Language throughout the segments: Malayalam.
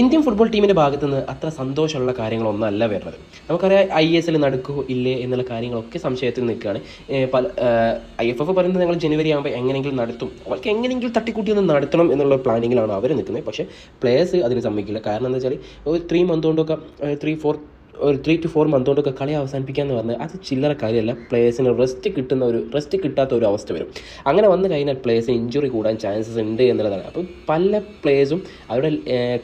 ഇന്ത്യൻ ഫുട്ബോൾ ടീമിന്റെ ഭാഗത്ത് നിന്ന് അത്ര സന്തോഷമുള്ള കാര്യങ്ങളൊന്നല്ല വരുന്നത്. നമുക്കറിയാം ഐ എസ് എൽ നടക്കുമോ ഇല്ലേ എന്നുള്ള കാര്യങ്ങളൊക്കെ സംശയത്തിൽ നിൽക്കുകയാണ്. പല ഐ എഫ് എഫ് പറയുന്നത് ഞങ്ങൾ ജനുവരി ആകുമ്പോൾ എങ്ങനെയെങ്കിലും നടത്തും. അവർക്ക് എങ്ങനെയെങ്കിലും തട്ടിക്കൂട്ടി ഒന്ന് നടത്തണം എന്നുള്ള പ്ലാനിങ്ങിലാണ് അവർ നിൽക്കുന്നത്. പക്ഷേ പ്ലേയേഴ്സ് അതിന് സമ്മതിക്കില്ല. കാരണം എന്താ വെച്ചാൽ ഒരു ത്രീ മന്ത് കൊണ്ടൊക്കെ ത്രീ ഫോർ ഒരു ത്രീ ടു ഫോർ മന്ത് കൊണ്ടൊക്കെ കളി അവസാനിപ്പിക്കാന്ന് പറഞ്ഞാൽ അത് ചില്ലറ കാര്യമല്ല. പ്ലേയേഴ്സിന് റെസ്റ്റ് കിട്ടുന്ന ഒരു റെസ്റ്റ് കിട്ടാത്ത ഒരു അവസ്ഥ വരും. അങ്ങനെ വന്നു കഴിഞ്ഞാൽ പ്ലേയേഴ്സിന് ഇഞ്ചുറി കൂടാൻ ചാൻസസ് ഉണ്ട് എന്നുള്ളതാണ്. അപ്പോൾ പല പ്ലേയേഴ്സും അവരുടെ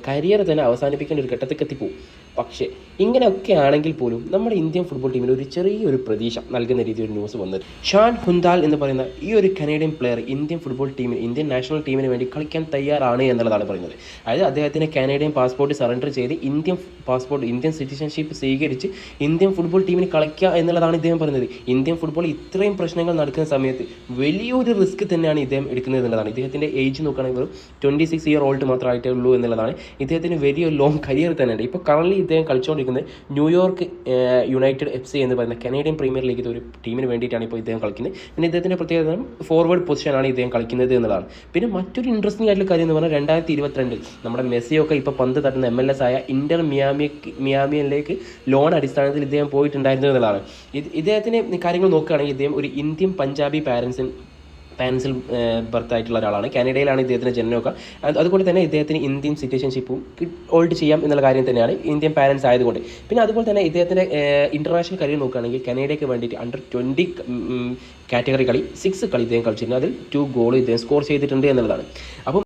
കരിയർ തന്നെ അവസാനിപ്പിക്കേണ്ട ഒരു ഘട്ടത്തേക്ക് എത്തിപ്പോവും. പക്ഷേ ഇങ്ങനെയൊക്കെ ആണെങ്കിൽ പോലും നമ്മുടെ ഇന്ത്യൻ ഫുട്ബോൾ ടീമിന് ഒരു ചെറിയൊരു പ്രതീക്ഷ നൽകുന്ന രീതിയിൽ ഒരു ന്യൂസ് വന്നത് ഷാൻ ഹുന്താൽ എന്ന് പറയുന്ന ഈ ഒരു കനേഡിയൻ പ്ലെയർ ഇന്ത്യൻ ഫുട്ബോൾ ടീമിന് ഇന്ത്യൻ നാഷണൽ ടീമിന് വേണ്ടി കളിക്കാൻ തയ്യാറാണ് എന്നുള്ളതാണ് പറയുന്നത്. അതായത് അദ്ദേഹത്തിന് കാനേഡിയൻ പാസ്പോർട്ട് സറണ്ടർ ചെയ്ത് ഇന്ത്യൻ പാസ്പോർട്ട് ഇന്ത്യൻ സിറ്റിസൺഷിപ്പ് സ്വീകരിച്ച് ഇന്ത്യൻ ഫുട്ബോൾ ടീമിന് കളിക്കുക എന്നുള്ളതാണ് ഇദ്ദേഹം പറയുന്നത്. ഇന്ത്യൻ ഫുട്ബോൾ ഇത്രയും പ്രശ്നങ്ങൾ നടക്കുന്ന സമയത്ത് വലിയൊരു റിസ്ക് തന്നെയാണ് ഇദ്ദേഹം എടുക്കുന്നത് എന്നുള്ളതാണ്. ഇദ്ദേഹത്തിന്റെ ഏജ് നോക്കുകയാണെങ്കിൽ ട്വന്റി സിക്സ് ഇയർ ഓൾഡ് മാത്രമായിട്ടേ ഉള്ളൂ എന്നുള്ളതാണ്. ഇദ്ദേഹത്തിന് വലിയ ലോങ് കരിയർ തന്നെയുണ്ട്. ഇപ്പോൾ കറൻലി ഇദ്ദേഹം കളിച്ചുകൊണ്ടിരിക്കുന്നത് New York United F C എന്ന് പറയുന്ന കനേഡിയൻ പ്രീമിയർ ലീഗിൽ ഒരു ടീമിന് വേണ്ടിയിട്ടാണ് ഇപ്പോൾ ഇദ്ദേഹം കളിക്കുന്നത്. പിന്നെ ഇദ്ദേഹത്തിന്റെ പ്രത്യേകത ഫോർവേഡ് പൊസിഷനാണ് ഇദ്ദേഹം കളിക്കുന്നത് എന്നുള്ളതാണ്. പിന്നെ മറ്റൊരു ഇൻട്രസ്റ്റിംഗ് ആയിട്ടുള്ള കാര്യം എന്ന് പറഞ്ഞാൽ രണ്ടായിരത്തി ഇരുപത്തിരണ്ടിൽ നമ്മുടെ മെസ്സിയൊക്കെ ഇപ്പോൾ പന്ത് തട്ടുന്ന എം എൽ എസ് ആയ ഇന്റർ മിയാമി മിയാമിയിലേക്ക് ലോൺ അടിസ്ഥാനത്തിൽ ഇദ്ദേഹം പോയിട്ടുണ്ടായിരുന്നു എന്നുള്ളതാണ്. ഇത് ഇദ്ദേഹത്തിന് കാര്യങ്ങൾ നോക്കുകയാണെങ്കിൽ ഇദ്ദേഹം ഒരു ഇന്ത്യൻ പഞ്ചാബി പാരൻസിൻ പാരൻസിൽ ബർത്ത് ആയിട്ടുള്ള ഒരാളാണ്. കാനഡയിലാണ് ഇദ്ദേഹത്തിന്റെ ജനനമൊക്കെ. അത് അതുകൊണ്ട് തന്നെ ഇദ്ദേഹത്തിന് ഇന്ത്യൻ സിറ്റിസൺഷിപ്പും ഹോൾഡ് ചെയ്യാം എന്നുള്ള കാര്യം തന്നെയാണ് ഇന്ത്യൻ പാരൻസ് ആയതുകൊണ്ട്. പിന്നെ അതുപോലെ തന്നെ ഇദ്ദേഹത്തിന്റെ ഇന്റർനാഷണൽ കരിയർ നോക്കുകയാണെങ്കിൽ കാനഡയ്ക്ക് വേണ്ടിയിട്ട് അണ്ടർ ട്വന്റി കാറ്റഗറി കളി സിക്സ് കളി ഇദ്ദേഹം കളിച്ചിരുന്നു. അതിൽ ടു ഗോൾ ഇദ്ദേഹം സ്കോർ ചെയ്തിട്ടുണ്ട് എന്നുള്ളതാണ്. അപ്പം